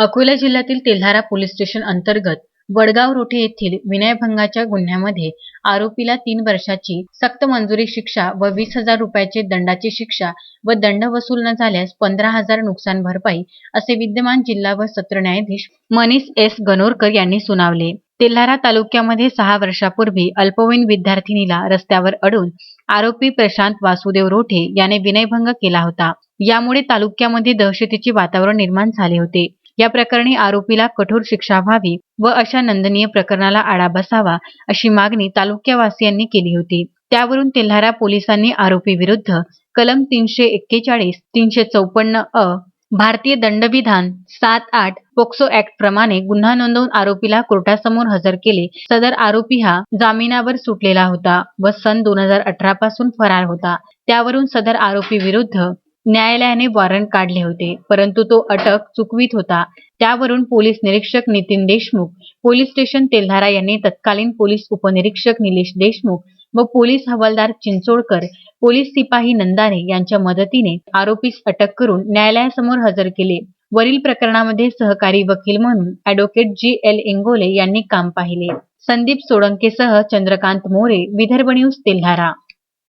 अकोला जिल्ह्यातील Telhara police station अंतर्गत वडगाव रोठे येथील विनयभंगाच्या गुन्ह्यामध्ये आरोपीला तीन वर्षाची सक्त मंजुरी शिक्षा व वीस हजार रुपयाचे दंडाची शिक्षा व दंड वसूल न झाल्यास पंधरा हजार नुकसान भरपाई असे विद्यमान जिल्हा व सत्र न्यायाधीश मनीष एस गणोरकर यांनी सुनावले. तेल्हारा तालुक्यामध्ये सहा वर्षापूर्वी अल्पवयीन विद्यार्थिनीला रस्त्यावर अडून आरोपी प्रशांत वासुदेव रोठे याने विनयभंग केला होता. यामुळे तालुक्यामध्ये दहशतीचे वातावरण निर्माण झाले होते. या प्रकरणी आरोपीला कठोर शिक्षा व्हावी व अशा नंदनीय प्रकरणाला आळा बसावा अशी मागणी तालुक्यावासियांनी केली होती. त्यावरून तेल्हारा पोलिसांनी आरोपी विरुद्ध कलम तीनशे एक्केचाळीस तीनशे चौपन्न अ भारतीय दंडविधान सात आठ पोक्सो ऍक्ट प्रमाणे गुन्हा नोंदवून आरोपीला कोर्टासमोर हजर केले. सदर आरोपी हा जामिनावर सुटलेला होता व सन दोन हजार अठरा पासून फरार होता. त्यावरून सदर आरोपी विरुद्ध न्यायालयाने वॉरंट काढले होते परंतु तो अटक चुकवीत होता. त्यावरून पोलीस निरीक्षक नितीन देशमुख पोलीस स्टेशन तेल्हारा यांनी तत्कालीन पोलीस उपनिरीक्षक निलेश देशमुख व पोलीस हवालदार चिंचोडकर पोलीस सिपाही नंदारे यांच्या मदतीने आरोपीस अटक करून न्यायालयासमोर हजर केले. वरील प्रकरणामध्ये सहकारी वकील म्हणून अॅडव्होकेट जी एल इंगोले यांनी काम पाहिले. संदीप सोळंकेसह चंद्रकांत मोरे विदर्भ न्यूज तेल्हारा